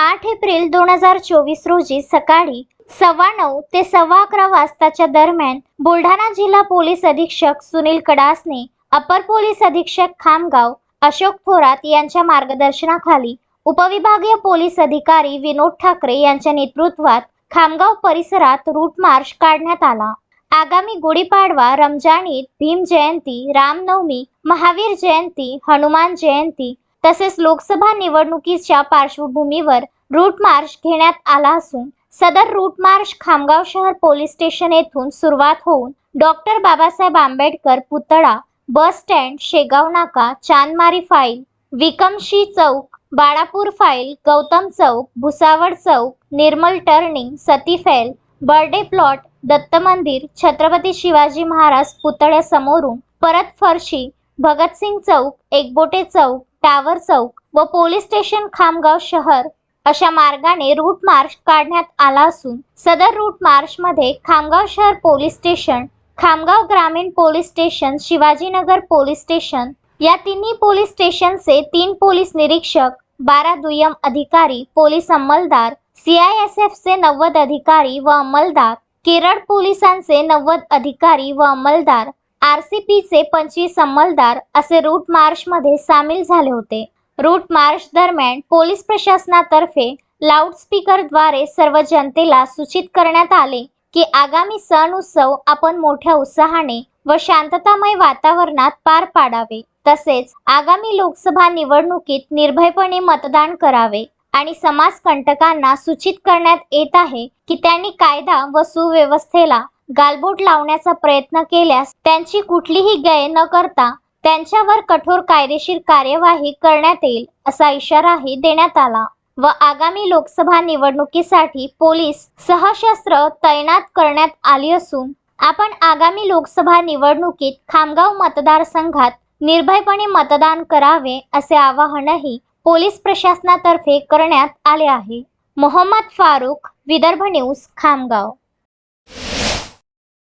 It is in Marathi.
आठ एप्रिल दोन हजार चोवीस रोजी सकाळी सव्वा नऊ ते सव्वा अकरा वाजताच्या दरम्यान बुलढाणा जिल्हा पोलीस अधीक्षक सुनील कडासने अपर पोलीस अधीक्षक खामगाव अशोक थोरात यांच्या मार्गदर्शनाखाली उपविभागीय पोलीस अधिकारी विनोद ठाकरे यांच्या नेतृत्वात खामगाव परिसरात रूट मार्च काढण्यात आला. आगामी गुढीपाडवा रमजान ईद भीम जयंती रामनवमी महावीर जयंती हनुमान जयंती तसेच लोकसभा निवडणुकीच्या पार्श्वभूमीवर रूट मार्च घेण्यात आला असून सदर रूट मार्च खामगाव शहर पोलीस स्टेशन येथून सुरुवात होऊन डॉक्टर बाबासाहेब आंबेडकर पुतळा बस स्टँड शेगाव नाका चांदमारी फाईल विकमशी चौक बाळापूर फाईल गौतम चौक भुसावळ चौक निर्मल टर्निंग सती फैल बर्डे प्लॉट दत्त मंदिर छत्रपती शिवाजी महाराज पुतळ्यासमोरून परत फरशी भगतसिंग चौक एकबोटे चौक टावर चौक व पोलीस स्टेशन खामगाव शहर अशा मार्गाने रूट मार्च काढण्यात आला असून सदर रूट मार्च मध्ये खामगाव शहर पोलीस स्टेशन खामगाव ग्रामीण police station Shivajinagar police station या तिन्ही पोलीस स्टेशनचे तीन पोलीस निरीक्षक बारा दुय्यम अधिकारी पोलीस अंमलदार सीआयएसएफचे नव्वद अधिकारी व अंमलदार केरळ पोलिसांचे नव्वद अधिकारी व अंमलदार आर सी पीचे पंचवीस अंमलदार असे रूट मार्चमध्ये सामील झाले होते. रूट मार्च दरम्यान पोलीस प्रशासनातर्फे लाऊडस्पीकरद्वारे सर्व जनतेला सूचित करण्यात आले की आगामी सण उत्सव आपण मोठ्या उत्साहाने व शांततामय वातावरणात पार पाडावे. तसेच आगामी लोकसभा निवडणुकीत निर्भयपणे मतदान करावे आणि समाजकंटकांना सूचित करण्यात येत आहे की त्यांनी कायदा व सुव्यवस्थेला गालबोट लावण्याचा प्रयत्न केल्यास त्यांची कुठलीही गय न करता त्यांच्यावर कठोर कायदेशीर कार्यवाही करण्यात येईल असा इशाराही देण्यात आला. व आगामी लोकसभा निवडणुकीसाठी पोलीस सहशस्त्र तैनात करण्यात आली असून आपण आगामी लोकसभा निवडणुकीत खामगाव मतदारसंघात निर्भयपणे मतदान करावे असे आवाहनही पोलीस प्रशासनातर्फे करण्यात आले आहे. मोहम्मद फारुख विदर्भ न्यूज खामगाव.